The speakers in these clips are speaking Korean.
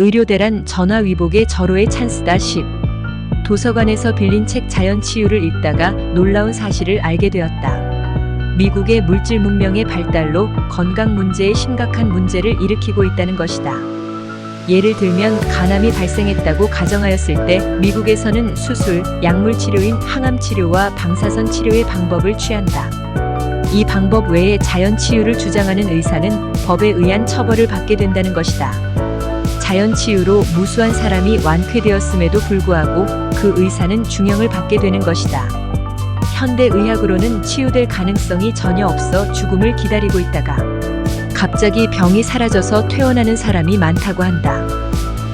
의료대란 전화위복의 절호의 찬스다 10. 도서관에서 빌린 책 자연치유를 읽다가 놀라운 사실을 알게 되었다. 미국의 물질 문명의 발달로 건강 문제에 심각한 문제를 일으키고 있다는 것이다. 예를 들면 간암이 발생했다고 가정하였을 때 미국에서는 수술, 약물 치료인 항암 치료와 방사선 치료의 방법을 취한다. 이 방법 외에 자연 치유를 주장하는 의사는 법에 의한 처벌을 받게 된다는 것이다. 자연 치유로 무수한 사람이 완쾌되었음에도 불구하고 그 의사는 중형을 받게 되는 것이다. 현대 의학으로는 치유될 가능성이 전혀 없어 죽음을 기다리고 있다가 갑자기 병이 사라져서 퇴원하는 사람이 많다고 한다.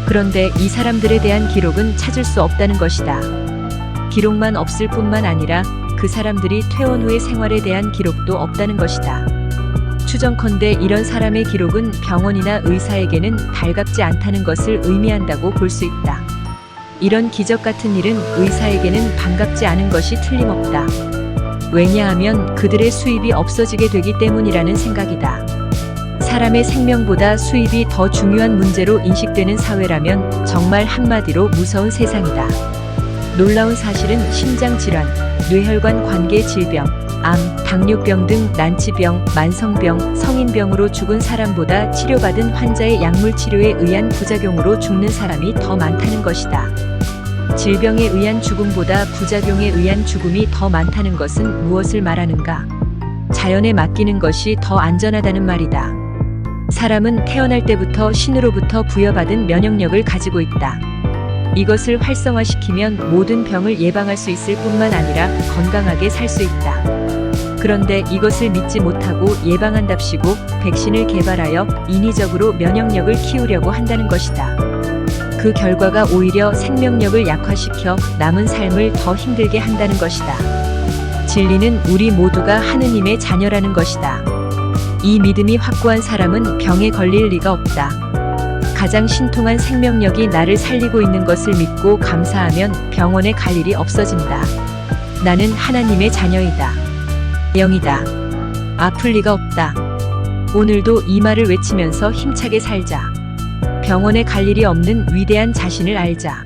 그런데 이 사람들에 대한 기록은 찾을 수 없다는 것이다. 기록만 없을 뿐만 아니라 그 사람들이 퇴원 후의 생활에 대한 기록도 없다는 것이다. 추정컨대 이런 사람의 기록은 병원이나 의사에게는 달갑지 않다는 것을 의미한다고 볼 수 있다. 이런 기적 같은 일은 의사에게는 반갑지 않은 것이 틀림없다. 왜냐하면 그들의 수입이 없어지게 되기 때문이라는 생각이다. 사람의 생명보다 수입이 더 중요한 문제로 인식되는 사회라면 정말 한마디로 무서운 세상이다. 놀라운 사실은 심장질환, 뇌혈관 관계 질병, 암, 당뇨병 등 난치병, 만성병, 성인병으로 죽은 사람보다 치료받은 환자의 약물 치료에 의한 부작용으로 죽는 사람이 더 많다는 것이다. 질병에 의한 죽음보다 부작용에 의한 죽음이 더 많다는 것은 무엇을 말하는가? 자연에 맡기는 것이 더 안전하다는 말이다. 사람은 태어날 때부터 신으로부터 부여받은 면역력을 가지고 있다. 이것을 활성화시키면 모든 병을 예방할 수 있을 뿐만 아니라 건강하게 살 수 있다. 그런데 이것을 믿지 못하고 예방한답시고 백신을 개발하여 인위적으로 면역력을 키우려고 한다는 것이다. 그 결과가 오히려 생명력을 약화시켜 남은 삶을 더 힘들게 한다는 것이다. 진리는 우리 모두가 하느님의 자녀라는 것이다. 이 믿음이 확고한 사람은 병에 걸릴 리가 없다. 가장 신통한 생명력이 나를 살리고 있는 것을 믿고 감사하면 병원에 갈 일이 없어진다. 나는 하나님의 자녀이다. 영이다. 아플 리가 없다. 오늘도 이 말을 외치면서 힘차게 살자. 병원에 갈 일이 없는 위대한 자신을 알자.